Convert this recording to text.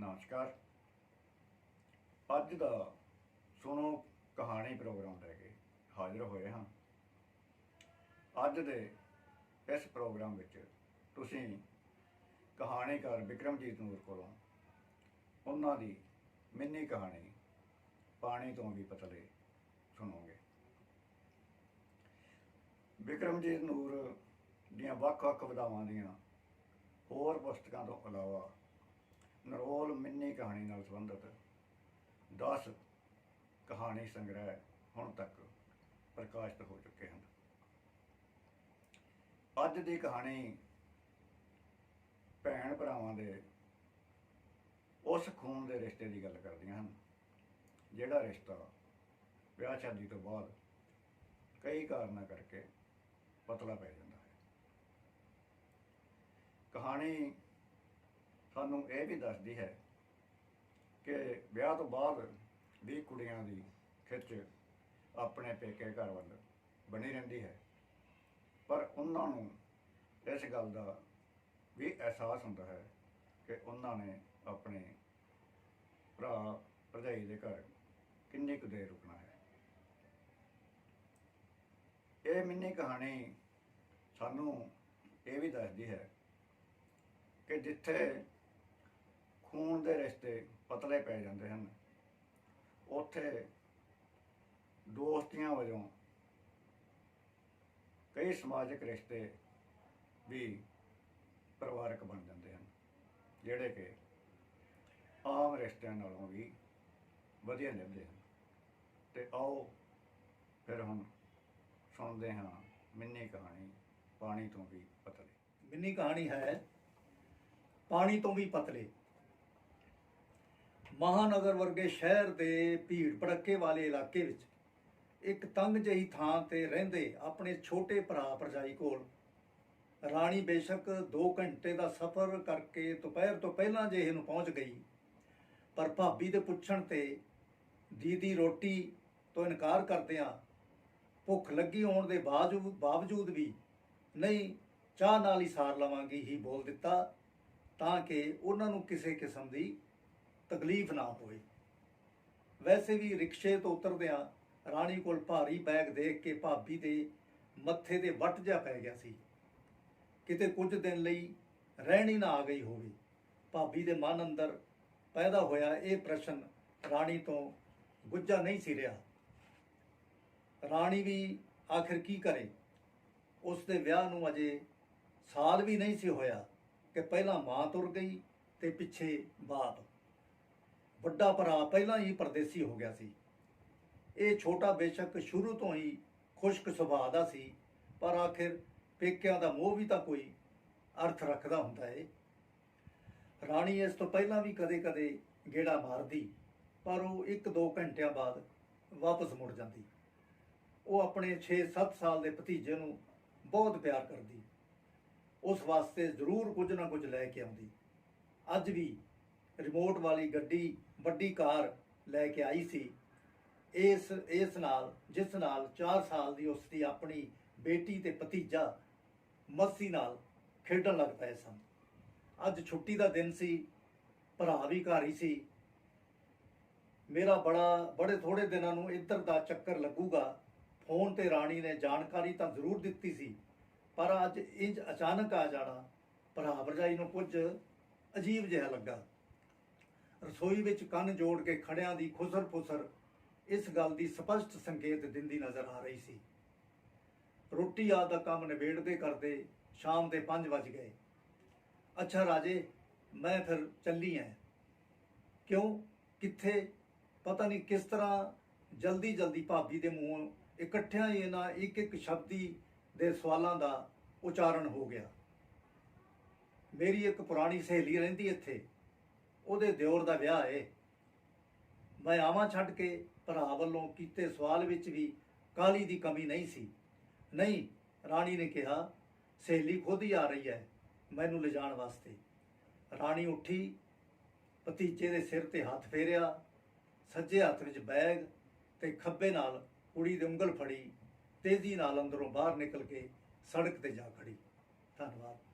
ਨਮਸਕਾਰ। ਅੱਜ ਦਾ ਸੁਣੋ ਕਹਾਣੀ ਪ੍ਰੋਗਰਾਮ ਲੈ ਕੇ ਹਾਜ਼ਰ ਹੋਏ ਹਾਂ। ਅੱਜ ਦੇ ਇਸ ਪ੍ਰੋਗਰਾਮ ਵਿੱਚ ਤੁਸੀਂ ਕਹਾਣੀਕਾਰ ਵਿਕਰਮਜੀਤ ਨੂਰ ਕੋਲੋਂ ਉਹਨਾਂ ਦੀ ਮਿੰਨੀ ਕਹਾਣੀ ਪਾਣੀ ਤੋਂ ਵੀ ਪਤਲੇ ਸੁਣੋਗੇ। ਵਿਕਰਮਜੀਤ ਨੂਰ ਦੀਆਂ ਵੱਖ-ਵੱਖ ਵਿਧਾਵਾਂ ਦੀਆਂ ਹੋਰ ਪੁਸਤਕਾਂ ਤੋਂ ਇਲਾਵਾ ਨਰੋਲ ਮਿੰਨੀ ਕਹਾਣੀ ਨਾਲ ਸੰਬੰਧਿਤ। 10 ਕਹਾਣੀ ਸੰਗ੍ਰਹਿ ਹੁਣ ਤੱਕ ਪ੍ਰਕਾਸ਼ਿਤ ਹੋ ਚੁੱਕੇ ਹਨ। ਅੱਜ ਦੀ ਕਹਾਣੀ ਭੈਣ ਭਰਾਵਾਂ ਦੇ ਉਸ ਖੂਨ ਦੇ ਰਿਸ਼ਤੇ ਦੀ ਗੱਲ ਕਰਦੀਆਂ ਹਨ, ਜਿਹੜਾ ਰਿਸ਼ਤਾ ਵਿਆਹ ਸ਼ਾਦੀ ਤੋਂ ਬਾਅਦ ਕਈ ਕਾਰਨਾਂ ਕਰਕੇ ਪਤਲਾ ਪੈ ਜਾਂਦਾ ਹੈ। ਕਹਾਣੀ ਸਾਨੂੰ ਇਹ ਵੀ ਦੱਸਦੀ ਹੈ ਕਿ ਵਿਆਹ ਤੋਂ ਬਾਅਦ ਵੀ ਕੁੜੀਆਂ ਦੀ ਖਿੱਚ ਆਪਣੇ ਪੇਕੇ ਘਰ ਵੱਲ ਬਣੀ ਰਹਿੰਦੀ ਹੈ। ਪਰ ਉਹਨਾਂ ਨੂੰ ਇਸ ਗੱਲ ਦਾ ਵੀ ਅਹਿਸਾਸ ਹੁੰਦਾ ਹੈ ਕਿ ਉਹਨਾਂ ਨੇ ਆਪਣੇ ਭਰਾ ਭਰਜਾਈ ਦੇ ਘਰ ਕਿੰਨੀ ਕੁ ਦੇਰ ਰੁਕਣਾ ਹੈ। ਇਹ ਮਿੰਨੀ ਕਹਾਣੀ ਸਾਨੂੰ ਇਹ ਵੀ ਦੱਸਦੀ ਹੈ ਕਿ ਜਿੱਥੇ ਖੂਨ ਦੇ ਰਿਸ਼ਤੇ ਪਤਲੇ ਪੈ ਜਾਂਦੇ ਹਨ। ਉੱਥੇ ਦੋਸਤੀਆਂ ਵਜੋਂ ਕਈ ਸਮਾਜਿਕ ਰਿਸ਼ਤੇ ਵੀ ਪਰਿਵਾਰਕ ਬਣ ਜਾਂਦੇ ਹਨ, ਜਿਹੜੇ ਕਿ ਆਮ ਰਿਸ਼ਤਿਆਂ ਨਾਲੋਂ ਵੀ ਵਧੀਆ ਨਿਭਦੇ ਹਨ। ਤੇ ਆਓ ਫਿਰ ਹੁਣ ਸੁਣਦੇ ਹਾਂ ਮਿੰਨੀ ਕਹਾਣੀ, ਪਾਣੀ ਤੋਂ ਵੀ ਪਤਲੇ। ਮਿੰਨੀ ਕਹਾਣੀ ਹੈ, ਪਾਣੀ ਤੋਂ ਵੀ ਪਤਲੇ। ਮਹਾਨਗਰ ਵਰਗੇ ਸ਼ਹਿਰ ਦੇ ਭੀੜ ਭੜੱਕੇ ਵਾਲੇ ਇਲਾਕੇ ਵਿੱਚ ਇੱਕ ਤੰਗ ਜਿਹੀ ਥਾਂ ਤੇ ਰਹਿੰਦੇ ਆਪਣੇ ਛੋਟੇ ਭਰਾ ਭਰਜਾਈ ਕੋਲ ਰਾਣੀ ਬੇਸ਼ੱਕ 2 ਘੰਟੇ ਦਾ ਸਫ਼ਰ ਕਰਕੇ ਦੁਪਹਿਰ ਤੋਂ ਪਹਿਲਾਂ ਜਿਹੇ ਨੂੰ ਪਹੁੰਚ ਗਈ। ਪਰ ਭਾਬੀ ਦੇ ਪੁੱਛਣ ਤੇ ਦੀਦੀ ਰੋਟੀ ਤੋਂ ਇਨਕਾਰ ਕਰਦਿਆਂ ਭੁੱਖ ਲੱਗੀ ਹੋਣ ਦੇ ਬਾਵਜੂਦ ਬਾਵਜੂਦ ਵੀ ਨਹੀਂ, ਚਾਹ ਨਾਲ ਹੀ ਸਾਰ ਲਵਾਂਗੀ ਹੀ ਬੋਲ ਦਿੱਤਾ, ਤਾਂ ਕਿ ਉਹਨਾਂ ਨੂੰ ਕਿਸੇ ਕਿਸਮ ਦੀ ਤਕਲੀਫ ਨਾ ਹੋਵੇ। ਵੈਸੇ ਵੀ ਰਿਕਸ਼ੇ ਤੋਂ ਉਤਰਦਿਆਂ ਰਾਣੀ ਕੋਲ ਭਾਰੀ ਬੈਗ ਦੇਖ ਕੇ ਭਾਬੀ ਦੇ ਮੱਥੇ ਤੇ ਵੱਟ ਜਾ ਪੈ ਗਿਆ ਸੀ। ਕਿਤੇ ਕੁਝ ਦਿਨ ਲਈ ਰਹਿਣੀ ਨਾ ਆ ਗਈ ਹੋਵੇ। ਭਾਬੀ ਦੇ ਮਨ ਅੰਦਰ ਪੈਦਾ ਹੋਇਆ ਇਹ ਪ੍ਰਸ਼ਨ ਰਾਣੀ ਤੋਂ ਗੁੱਝਾ ਨਹੀਂ ਸੀ ਰਿਹਾ। ਰਾਣੀ ਵੀ ਆਖਿਰ ਕੀ ਕਰੇ? ਉਸ ਦੇ ਵਿਆਹ ਨੂੰ ਅਜੇ ਸਾਲ ਵੀ ਨਹੀਂ ਸੀ ਹੋਇਆ ਕਿ ਪਹਿਲਾਂ ਮਾਂ ਤੁਰ ਗਈ ਤੇ ਪਿੱਛੇ ਬਾਪ। ਵੱਡਾ ਭਰਾ ਪਹਿਲਾਂ ਹੀ ਪਰਦੇਸੀ ਹੋ ਗਿਆ ਸੀ। ਇਹ ਛੋਟਾ ਬੇਸ਼ੱਕ ਸ਼ੁਰੂ ਤੋਂ ਹੀ ਖੁਸ਼ਕ ਸੁਭਾਅ ਦਾ ਸੀ, ਪਰ ਆਖਿਰ ਪੇਕਿਆਂ ਦਾ ਮੋਹ ਵੀ ਤਾਂ ਕੋਈ ਅਰਥ ਰੱਖਦਾ ਹੁੰਦਾ ਏ। ਰਾਣੀ ਇਸ ਤੋਂ ਪਹਿਲਾਂ ਵੀ ਕਦੇ-ਕਦੇ ਗੇੜਾ ਮਾਰਦੀ, ਪਰ ਉਹ 1-2 ਘੰਟਿਆਂ ਬਾਅਦ ਵਾਪਸ ਮੁੜ ਜਾਂਦੀ। ਉਹ ਆਪਣੇ 6-7 ਸਾਲ ਦੇ ਭਤੀਜੇ ਨੂੰ ਬਹੁਤ ਪਿਆਰ ਕਰਦੀ। ਉਸ ਵਾਸਤੇ ਜ਼ਰੂਰ ਕੁਝ ਨਾ ਕੁਝ ਲੈ ਕੇ ਆਉਂਦੀ। ਅੱਜ ਵੀ ਰਿਮੋਟ ਵਾਲੀ ਗੱਡੀ, ਵੱਡੀ ਕਾਰ ਲੈ ਕੇ ਆਈ ਸੀ। ਇਸ ਇਸ ਨਾਲ, ਜਿਸ ਨਾਲ 4 ਸਾਲ ਦੀ ਉਸ ਦੀ ਆਪਣੀ ਬੇਟੀ ਤੇ ਭਤੀਜਾ ਮਸਤੀ ਨਾਲ ਖੇਡਣ ਲੱਗ ਪਏ ਸਨ। ਅੱਜ ਛੁੱਟੀ ਦਾ ਦਿਨ ਸੀ, ਭਰਾ ਵੀ ਘਰ ਹੀ ਸੀ। ਮੇਰਾ ਬੜਾ, ਬੜੇ ਥੋੜੇ ਦਿਨਾਂ ਨੂੰ ਇੱਧਰ ਦਾ ਚੱਕਰ ਲੱਗੂਗਾ। ਫੋਨ ਤੇ ਰਾਣੀ ਨੇ ਜਾਣਕਾਰੀ ਤਾਂ ਜ਼ਰੂਰ ਦਿੱਤੀ ਸੀ, ਪਰ ਅੱਜ ਇੰਜ ਅਚਾਨਕ ਆ ਜਾਣਾ, ਭਰਾ ਭਰਜਾਈ ਨੂੰ ਕੁਝ ਅਜੀਬ ਜਿਹਾ ਲੱਗਾ। ਰਸੋਈ ਵਿੱਚ ਕੰਨ ਜੋੜ ਕੇ ਖੜਿਆਂ ਦੀ ਖੁਸਰ ਫੁਸਰ ਇਸ ਗੱਲ ਦੀ ਸਪਸ਼ਟ ਸੰਕੇਤ ਦਿੰਦੀ ਨਜ਼ਰ ਆ ਰਹੀ ਸੀ। ਰੋਟੀ ਆ ਦਾ ਕੰਮ ਨਿਬੇੜਦੇ ਕਰਦੇ ਸ਼ਾਮ ਦੇ 5 ਵਜ ਗਏ। ਅੱਛਾ ਰਾਜੇ, ਮੈਂ ਫਿਰ ਚੱਲੀ ਐ ਕਿਉਂ? ਕਿੱਥੇ? ਪਤਾ ਨਹੀਂ ਕਿਸ ਤਰ੍ਹਾਂ ਜਲਦੀ ਜਲਦੀ ਭਾਬੀ ਦੇ ਮੂੰਹੋਂ ਇਕੱਠਿਆਂ ਹੀ ਇਹਨਾਂ ਇੱਕ ਇੱਕ ਸ਼ਬਦੀ ਦੇ ਸਵਾਲਾਂ ਦਾ ਉਚਾਰਨ ਹੋ ਗਿਆ। ਮੇਰੀ ਇੱਕ ਪੁਰਾਣੀ ਸਹੇਲੀ ਰਹਿੰਦੀ ਇੱਥੇ। ਉਹਦੇ ਦਿਓਰ ਦਾ ਵਿਆਹ ਏ। ਮੈਂ ਆਵਾਂ ਛੱਡ ਕੇ, ਭਰਾ ਵੱਲੋਂ ਕੀਤੇ ਸਵਾਲ ਵਿੱਚ ਵੀ ਕਾਲੀ ਦੀ ਕਮੀ ਨਹੀਂ ਸੀ। ਨਹੀਂ, ਰਾਣੀ ਨੇ ਕਿਹਾ, ਸਹੇਲੀ ਖੁਦ ਹੀ ਆ ਰਹੀ ਹੈ ਮੈਨੂੰ ਲਿਜਾਣ ਵਾਸਤੇ। ਰਾਣੀ ਉੱਠੀ, ਭਤੀਜੇ ਦੇ ਸਿਰ ਤੇ ਹੱਥ ਫੇਰਿਆ, ਸੱਜੇ ਹੱਥ ਵਿੱਚ ਬੈਗ ਤੇ ਖੱਬੇ ਨਾਲ ਕੁੜੀ ਦੀ ਉਂਗਲ ਫੜੀ, ਤੇਜ਼ੀ ਨਾਲ ਅੰਦਰੋਂ ਬਾਹਰ ਨਿਕਲ ਕੇ ਸੜਕ ਤੇ ਜਾ ਖੜੀ। ਧੰਨਵਾਦ।